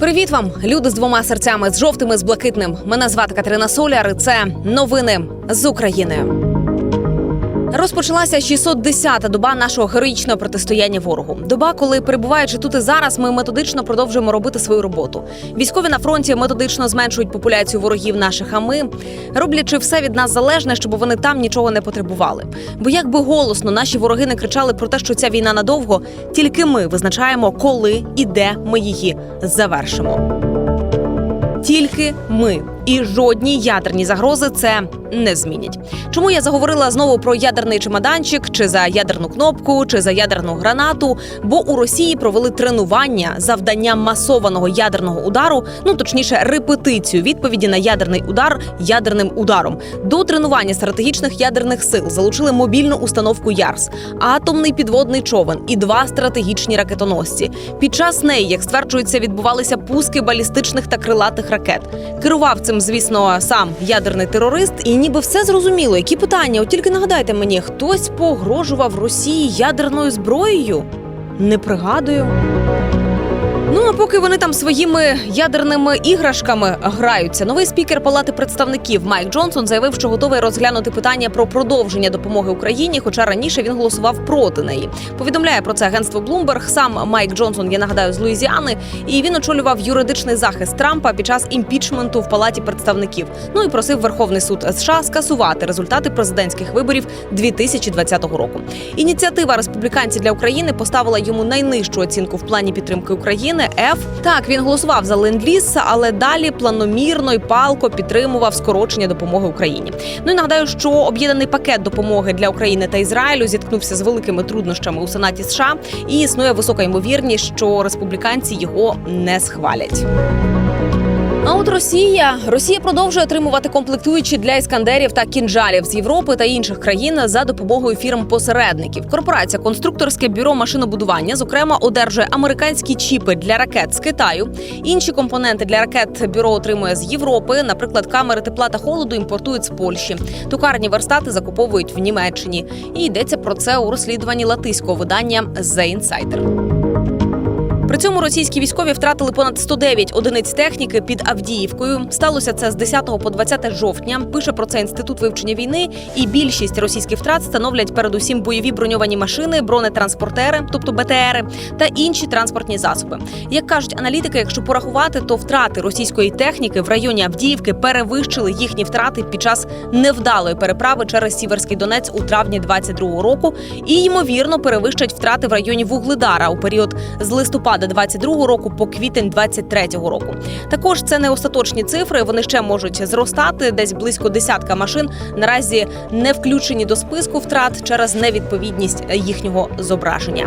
Привіт вам, люди з двома серцями, з жовтими, з блакитним. Мене звати Катерина Соляр. і Це новини з України. Розпочалася 610-та доба нашого героїчного протистояння ворогу. Доба, коли перебуваючи тут і зараз, ми методично продовжуємо робити свою роботу. Військові на фронті методично зменшують популяцію ворогів наших. А ми роблячи все від нас залежне, щоб вони там нічого не потребували. Бо як би голосно наші вороги не кричали про те, що ця війна надовго, тільки ми визначаємо, коли і де ми її завершимо. Тільки ми і жодні ядерні загрози це не змінять. Чому я заговорила знову про ядерний чемоданчик, чи за ядерну кнопку, чи за ядерну гранату? Бо у Росії провели тренування завдання масованого ядерного удару, ну точніше, репетицію відповіді на ядерний удар ядерним ударом. До тренування стратегічних ядерних сил залучили мобільну установку Ярс, атомний підводний човен і два стратегічні ракетоносці. Під час неї, як стверджується, відбувалися пуски балістичних та крилатих ракет. Керував цим, звісно, сам ядерний терорист, і ніби все зрозуміло. Які питання? От тільки нагадайте мені, хтось погрожував Росії ядерною зброєю? Не пригадую. Ну а поки вони там своїми ядерними іграшками граються, новий спікер Палати представників Майк Джонсон заявив, що готовий розглянути питання про продовження допомоги Україні, хоча раніше він голосував проти неї. Повідомляє про це агентство Bloomberg. Сам Майк Джонсон, я нагадаю, з Луїзіани, і він очолював юридичний захист Трампа під час імпічменту в Палаті представників. Ну і просив Верховний суд США скасувати результати президентських виборів 2020 року. Ініціатива республіканців для України поставила йому найнижчу оцінку в плані підтримки України. F. так він голосував за ленд-ліз, але далі планомірно і палко підтримував скорочення допомоги Україні. Ну і нагадаю, що об'єднаний пакет допомоги для України та Ізраїлю зіткнувся з великими труднощами у Сенаті США, і існує висока ймовірність, що республіканці його не схвалять. А от Росія Росія продовжує отримувати комплектуючі для іскандерів та кінжалів з Європи та інших країн за допомогою фірм-посередників. Корпорація конструкторське бюро машинобудування, зокрема, одержує американські чіпи для ракет з Китаю. Інші компоненти для ракет бюро отримує з Європи. Наприклад, камери тепла та холоду імпортують з Польщі. Токарні верстати закуповують в Німеччині. І йдеться про це у розслідуванні латиського видання The Insider. При цьому російські військові втратили понад 109 одиниць техніки під Авдіївкою. Сталося це з 10 по 20 жовтня. Пише про це інститут вивчення війни. І більшість російських втрат становлять передусім бойові броньовані машини, бронетранспортери, тобто БТРи, та інші транспортні засоби. Як кажуть аналітики, якщо порахувати, то втрати російської техніки в районі Авдіївки перевищили їхні втрати під час невдалої переправи через Сіверський Донець у травні 22-го року, і ймовірно перевищать втрати в районі Вугледара у період з листопада 22-го року по квітень 23-го року. Також це не остаточні цифри. Вони ще можуть зростати. Десь близько десятка машин наразі не включені до списку втрат через невідповідність їхнього зображення.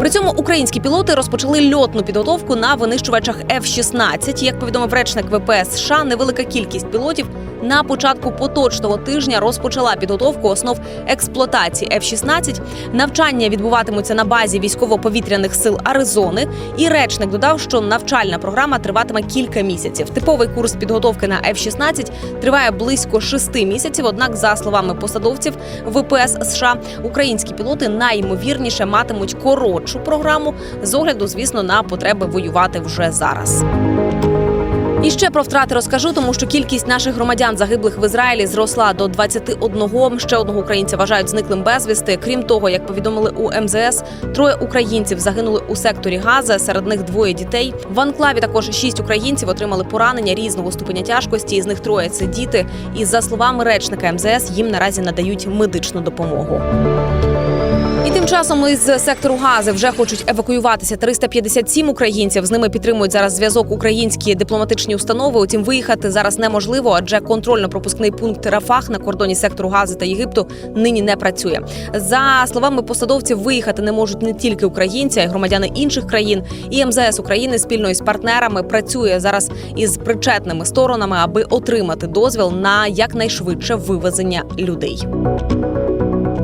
При цьому українські пілоти розпочали льотну підготовку на винищувачах F-16. Як повідомив речник ВПС США, невелика кількість пілотів на початку поточного тижня розпочала підготовку основ експлуатації F-16. Навчання відбуватимуться на базі військово-повітряних сил Аризони. І речник додав, що навчальна програма триватиме кілька місяців. Типовий курс підготовки на F-16 триває близько шести місяців. Однак, за словами посадовців ВПС США, українські пілоти найімовірніше матимуть коротшу програму з огляду, звісно, на потреби воювати вже зараз. І ще про втрати розкажу, тому що кількість наших громадян загиблих в Ізраїлі зросла до 21. Ще одного українця вважають зниклим безвісти. Крім того, як повідомили у МЗС, троє українців загинули у секторі Газа. Серед них двоє дітей. В анклаві також шість українців отримали поранення різного ступеня тяжкості. Із них троє це діти. І за словами речника МЗС, їм наразі надають медичну допомогу. І тим часом із сектору Гази вже хочуть евакуюватися 357 українців. З ними підтримують зараз зв'язок українські дипломатичні установи. Утім, виїхати зараз неможливо, адже контрольно-пропускний пункт Рафах на кордоні сектору Гази та Єгипту нині не працює. За словами посадовців, виїхати не можуть не тільки українці, а й громадяни інших країн. І МЗС України спільно із партнерами працює зараз із причетними сторонами, аби отримати дозвіл на якнайшвидше вивезення людей.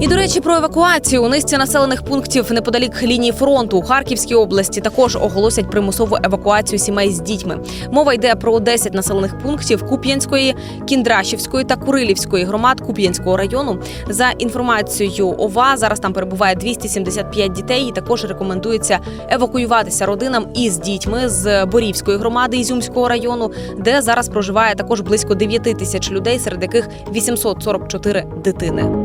І до речі, про евакуацію у низці населених пунктів неподалік лінії фронту у Харківській області також оголосять примусову евакуацію сімей з дітьми. Мова йде про 10 населених пунктів Куп'янської, Кіндрашівської та Курилівської громад Куп'янського району. За інформацією ОВА, зараз там перебуває 275 дітей. І також рекомендується евакуюватися родинам із дітьми з Борівської громади Ізюмського району, де зараз проживає також близько 9 тисяч людей, серед яких 844 дитини.